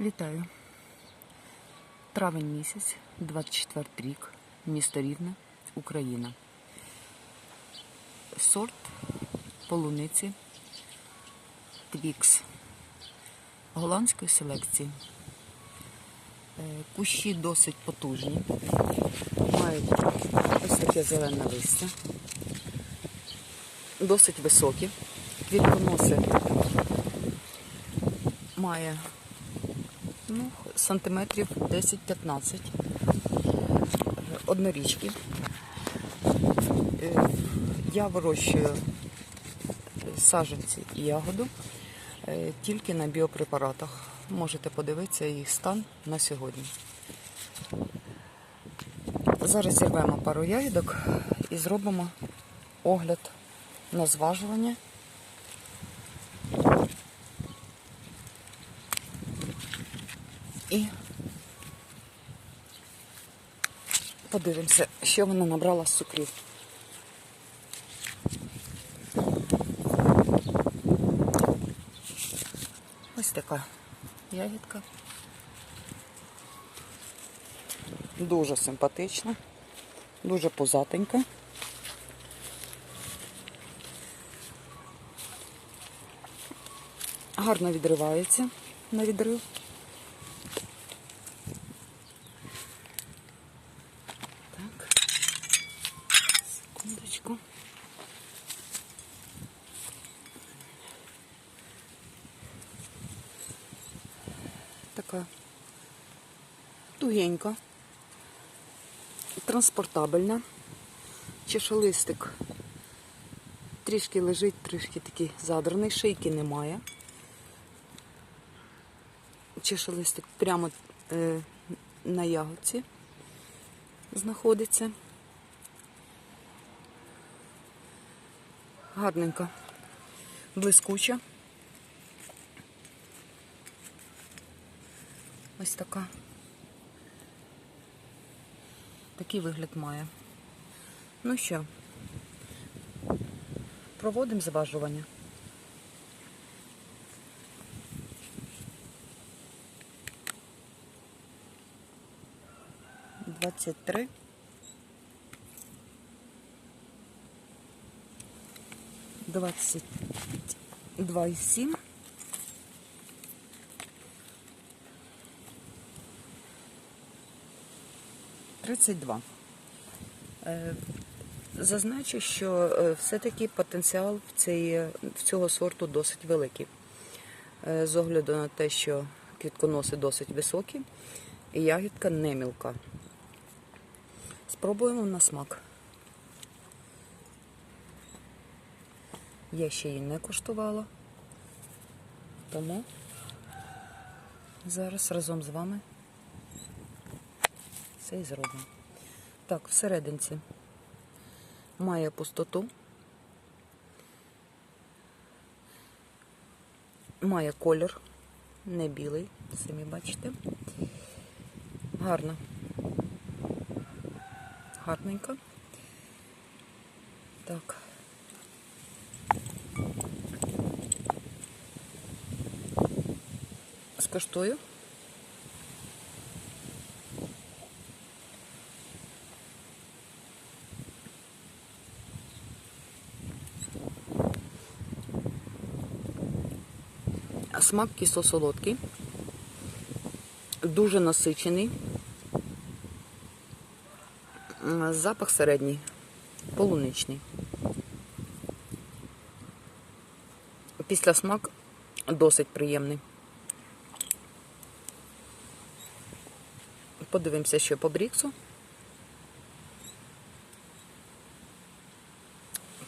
Вітаю. Травень місяць, 24 рік, місто Рівне, Україна. Сорт полуниці Твікс голландської селекції. Е, Кущі досить потужні, мають ось таке зелене листя, досить високі. Квітконоси має ну, сантиметрів 10-15 однорічки. Е, Я вирощую саджанці і ягоду е, тільки на біопрепаратах. Можете подивитися їх стан на сьогодні. Зараз зірвемо пару ягідок і зробимо огляд на зважування. І подивимося, що вона набрала з цукрів. Ось така ягідка. Дуже симпатична, дуже позатенька. Гарно відривається на відрив. Так. Секундочку. Така тугенька, транспортабельна. Чешолистик трішки лежить, трішки такий задраний, шийки немає. Чешолистик прямо е, на ягодці знаходиться. Гарненька, блискуча. Ось така. Такий вигляд має. Ну що, проводимо зважування. Двадцять три. Двадцять два і сім. Тридцять два. Е, Зазначу, що е, все-таки потенціал в, цієї, в цього сорту досить великий. Е, З огляду на те, що квітконоси досить високі і ягідка не мілка. Спробуємо на смак. Я ще її не куштувала, тому зараз разом з вами це і зробимо. Так, всерединці має пустоту, має колір, не білий, самі бачите. Гарно. Гарненько. Так. Скоштую. Смак кисло-солодкий, дуже насичений, запах середній, полуничний. Після смак досить приємний. Подивимося, що по бріксу.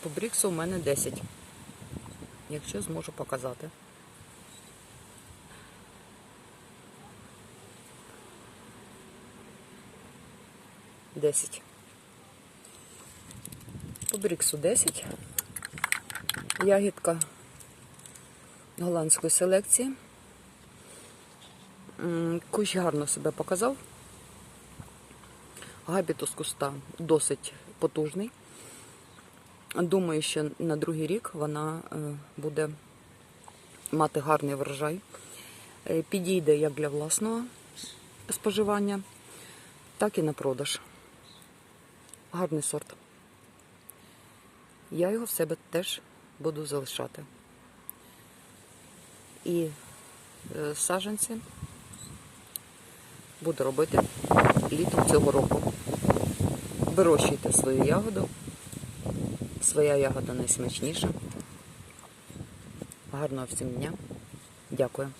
По бріксу у мене 10, якщо зможу показати. Десять. По бріксу 10. Ягідка голландської селекції. Кущ гарно себе показав. Габітус куста досить потужний. Думаю, що на другий рік вона е, буде мати гарний врожай. Е, Підійде як для власного споживання, так і на продаж. Гарний сорт. Я його в себе теж буду залишати. І е, саджанці буду робити літом цього року. Вирощуйте свою ягоду. Своя ягода найсмачніша. Гарного всім дня. Дякую.